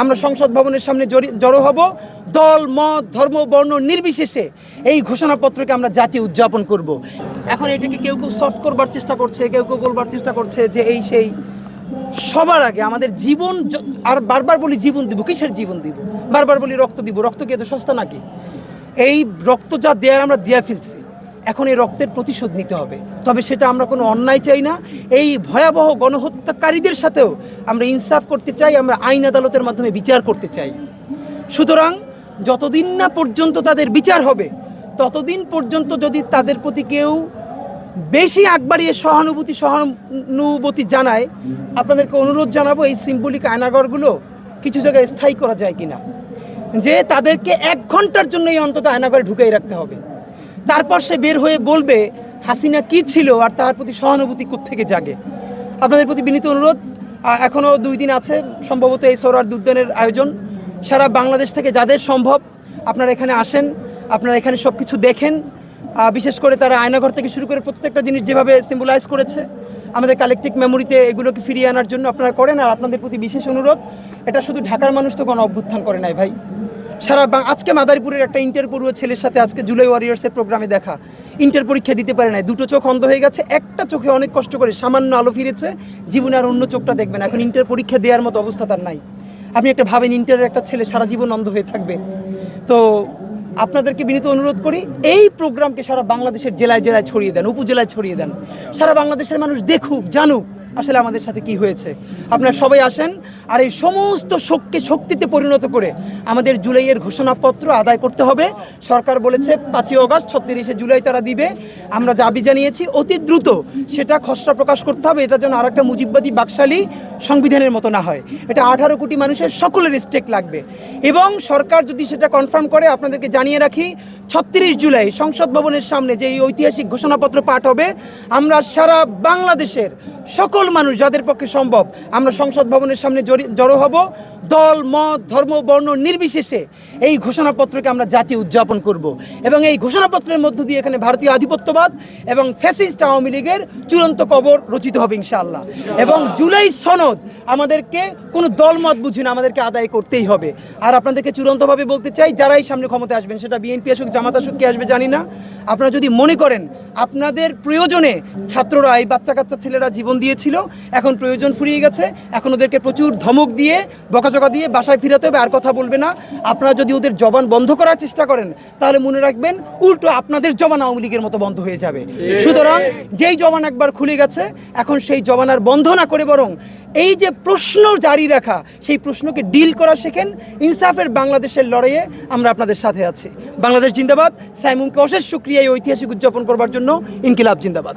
আমরা সংসদ ভবনের সামনে জড়ি- হব। দল, মত, ধর্ম, বর্ণ নির্বিশেষে এই ঘোষণাপত্রকে আমরা জাতি উদযাপন করব। এখন এটাকে কেউ কেউ সফট করবার চেষ্টা করছে, কেউ কেউ বলবার চেষ্টা করছে যে এই সেই সবার আগে আমাদের জীবন আর বারবার বলি জীবন দিব, কিসের জীবন দিব? বারবার বলি রক্ত দিব, রক্ত কি এত সস্তা নাকি? এই রক্ত যা দেয়ার আমরা দেয়া ফেলছি। এখন এই রক্তের প্রতিশোধ নিতে হবে। তবে সেটা আমরা কোনো অন্যায় চাই না। এই ভয়াবহ গণহত্যাকারীদের সাথেও আমরা ইনসাফ করতে চাই, আমরা আইন আদালতের মাধ্যমে বিচার করতে চাই। সুতরাং যতদিন না পর্যন্ত তাদের বিচার হবে, ততদিন পর্যন্ত যদি তাদের প্রতি কেউ বেশি আগ বাড়িয়ে সহানুভূতি সহানুভূতি জানায়, আপনাদেরকে অনুরোধ জানাব এই সিম্বলিক আয়নাগরগুলো কিছু জায়গায় স্থায়ী করা যায় কিনা। যে তাদেরকে এক ঘণ্টার জন্য এই অন্তত আয়নাগরে ঢুকাই রাখতে হবে। তারপর সে বের হয়ে বলবে, হাসিনা কি ছিল আর তার প্রতি সহানুভূতি থেকে জাগে? আপনাদের প্রতি বিনীত অনুরোধ এখনও দুই দিন আছে, সম্ভবত এই সৌরার উদ্যানের আয়োজন। সারা বাংলাদেশ থেকে যাদের সম্ভব, আপনারা এখানে আসেন, আপনারা এখানে সব কিছু দেখেন বিশেষ করে তারা আয়নাঘর থেকে শুরু করে প্রত্যেকটা জিনিস যেভাবে সিম্বলাইজ করেছে, আমাদের কালেকটিভ মেমোরিতে এগুলোকে ফিরিয়ে আনার জন্য আপনারা করেন। আর আপনাদের প্রতি বিশেষ অনুরোধ, এটা শুধু ঢাকার মানুষ তো কোনো অভ্যুত্থান করে নাই ভাই। সারা আজকে মাদারীপুরের একটা ইন্টার পড়ুয়া ছেলের সাথে আজকে জুলাই ওয়ারিয়ার্সের প্রোগ্রামে দেখা। ইন্টার পরীক্ষা দিতে পারে নাই। দুটো চোখ অন্ধ হয়ে গেছে। একটা চোখে অনেক কষ্ট করে সামান্য আলো ফিরেছে। জীবনে আর অন্য চোখটা দেখবেন এখন ইন্টার পরীক্ষা দেওয়ার মতো অবস্থা তার নাই। আপনি একটা ভাবেন ইন্টারের একটা ছেলে সারা জীবন অন্ধ হয়ে থাকবে। তো আপনাদেরকে বিনীত অনুরোধ করি, এই প্রোগ্রামকে সারা বাংলাদেশের জেলায় জেলায় ছড়িয়ে দেন, উপজেলায় ছড়িয়ে দেন। সারা বাংলাদেশের মানুষ দেখুক, জানুক। আসলে আমাদের সাথে কি হয়েছে? আপনারা সবাই আসেন আর এই সমস্ত শোককে শক্তিতে পরিণত করে আমাদের জুলাইয়ের ঘোষণাপত্র আদায় করতে হবে। সরকার বলেছে পাঁচই অগস্ট, ছত্রিশে জুলাই তারা দিবে। আমরা দাবি জানিয়েছি, অতি দ্রুত সেটা খসড়া প্রকাশ করতে হবে। এটা যেন আরেকটা মুজিববাদী বাকশালী সংবিধানের মতো না হয়। এটা আঠারো কোটি মানুষের সকলের স্টেক লাগবে। এবং সরকার যদি সেটা কনফার্ম করে, আপনাদেরকে জানিয়ে রাখি, ছত্রিশ জুলাই সংসদ ভবনের সামনে যে এই ঐতিহাসিক ঘোষণাপত্র পাঠ হবে, আমরা সারা বাংলাদেশের সকল মানুষ যাদের পক্ষে সম্ভব, আমরা সংসদ ভবনের সামনে জড়ি- হব। দল, মত, ধর্ম, বর্ণ নির্বিশেষে এই ঘোষণাপত্রকে আমরা জাতীয় উদযাপন করব। এবং এই ঘোষণাপত্রের মধ্য দিয়ে এখানে ভারতীয় আধিপত্যবাদ এবং ফ্যাসিস্ট আওয়ামী লীগের চূড়ান্ত কবর রচিত হবে ইনশাআল্লাহ। এবং জুলাই সনদ আমাদেরকে কোনো দলমত বুঝি না, আমাদেরকে আদায় করতেই হবে। আর আপনাদেরকে চূড়ান্তভাবে বলতে চাই, যারাই সামনে ক্ষমতা আসবেন, সেটা বিএনপি আসুক, জামাত আসুক, কে আসবে জানি না। আপনারা যদি মনে করেন, আপনাদের প্রয়োজনে ছাত্ররা, এই বাচ্চা কাচ্চা ছেলেরা জীবন দিয়েছিল, এখন প্রয়োজন ফুরিয়ে গেছে। এখন ওদেরকে প্রচুর ধমক দিয়ে বকাচকা দিয়ে বাসায় ফিরাতে হবে, আর কথা বলবে না। আপনারা যদি ওদের জবান বন্ধ করার চেষ্টা করেন, তাহলে মনে রাখবেন উল্টো আপনাদের জবান আওয়ামী লীগের মতো বন্ধ হয়ে যাবে। সুতরাং যেই জবান একবার খুলে গেছে, এখন সেই জবান আর বন্ধ না করে বরং এই যে প্রশ্ন জারি রাখা, সেই প্রশ্নকে ডিল করা শেখেন ইনসাফের বাংলাদেশের লড়াইয়ে আমরা আপনাদের সাথে আছি। বাংলাদেশ জিন্দাবাদ। সাইমুমকে অশেষ সুক্রিয়া এই ঐতিহাসিক উদযাপন করবার জন্য। ইনকিলাব জিন্দাবাদ।